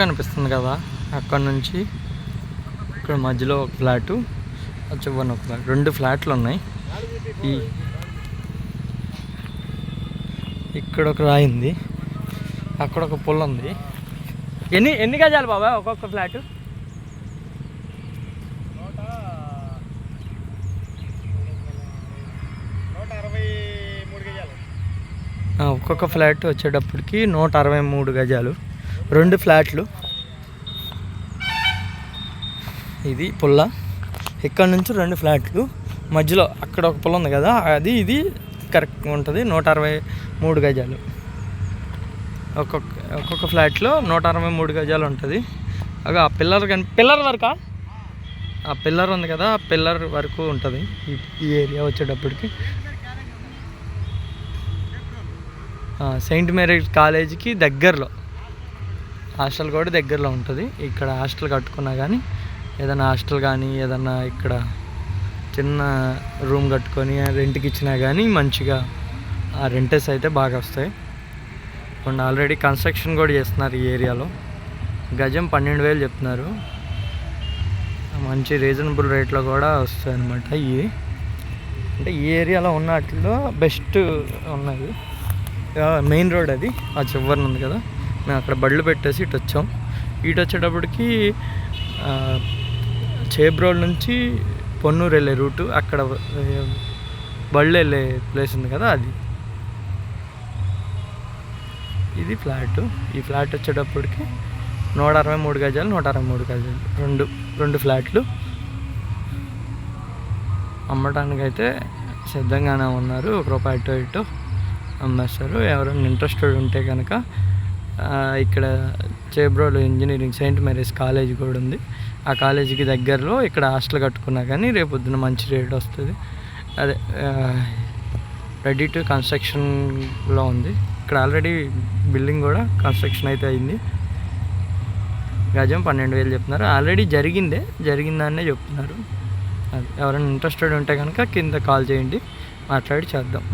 కనిపిస్తుంది కదా అక్కడ నుంచి ఇక్కడ మధ్యలో ఒక ఫ్లాటు చివరిన ఒక ఫ్లాట్. రెండు ఫ్లాట్లు ఉన్నాయి. ఈ ఇక్కడ ఒక రాయి ఉంది అక్కడ ఒక పుల్ల ఉంది. ఎన్ని ఎన్ని గజాలు బాబా ఒక్కొక్క ఫ్లాటు? ఒక్కొక్క ఫ్లాట్ వచ్చేటప్పటికి నూట అరవై మూడు గజాలు. రెండు ఫ్లాట్లు. ఇది పుల్ల. ఇక్కడ నుంచి రెండు ఫ్లాట్లు. మధ్యలో అక్కడ ఒక పుల్ల ఉంది కదా అది ఇది కరెక్ట్ ఉంటుంది. నూట అరవై మూడు గజాలు. ఒక్కొక్క ఒక్కొక్క ఫ్లాట్లో నూట అరవై మూడు గజాలు ఉంటుంది. అగా ఆ పిల్లర్ కానీ పిల్లర్ వరకా? ఆ పిల్లర్ ఉంది కదా ఆ పిల్లర్ వరకు ఉంటుంది. ఈ ఈ ఏరియా వచ్చేటప్పటికి. సెయింట్ మేరీస్ కాలేజీకి దగ్గరలో. హాస్టల్ కూడా దగ్గరలో ఉంటుంది. ఇక్కడ హాస్టల్ కట్టుకున్నా కానీ ఏదైనా హాస్టల్ కానీ ఏదైనా ఇక్కడ చిన్న రూమ్ కట్టుకొని రెంట్కి ఇచ్చినా కానీ మంచిగా ఆ రెంటెస్ అయితే బాగా వస్తాయి. కొన్ని ఆల్రెడీ కన్స్ట్రక్షన్ కూడా చేస్తున్నారు ఈ ఏరియాలో. గజం పన్నెండు వేలు చెప్తున్నారు. మంచి రీజనబుల్ రేట్లో కూడా వస్తాయి అనమాట ఇవి. అంటే ఈ ఏరియాలో ఉన్నట్లో బెస్ట్ ఉన్నాయి. మెయిన్ రోడ్ అది. ఆ చివరిన ఉంది కదా. మేము అక్కడ బళ్ళు పెట్టేసి ఇటు వచ్చాం. ఇటు వచ్చేటప్పటికి ఆ, చేబ్ రోడ్ నుంచి పొన్నూరు వెళ్ళే రూటు అక్కడ బళ్ళు వెళ్ళే ప్లేస్ ఉంది కదా అది. ఇది ఫ్లాట్. ఈ ఫ్లాట్ వచ్చేటప్పటికి నూట అరవై మూడు గజాలు నూట అరవై మూడు గజాలు. రెండు రెండు ఫ్లాట్లు. అమ్మటానికైతే సిద్ధంగానే ఉన్నారు. ఒక రూపాయి ఇటు ఇటు అమ్మేస్తారు. ఎవరైనా ఇంట్రెస్టెడ్ ఉంటే కనుక ఇక్కడ Chebrolu engineering saint Mary's college కూడా ఉంది. ఆ కాలేజీకి దగ్గరలో ఇక్కడ హాస్టల్ కట్టుకున్నా కానీ రేపు పొద్దున మంచి రేట్ వస్తుంది. అదే రెడీ టు కన్స్ట్రక్షన్లో ఉంది. ఇక్కడ ఆల్రెడీ బిల్డింగ్ కూడా కన్స్ట్రక్షన్ అయితే అయింది. గజం పన్నెండు వేలు చెప్తున్నారు. ఆల్రెడీ జరిగిందే జరిగిందనే చెప్తున్నారు. అది ఎవరైనా ఇంట్రెస్టెడ్ ఉంటే కనుక కింద కాల్ చేయండి. మాట్లాడి చేద్దాం.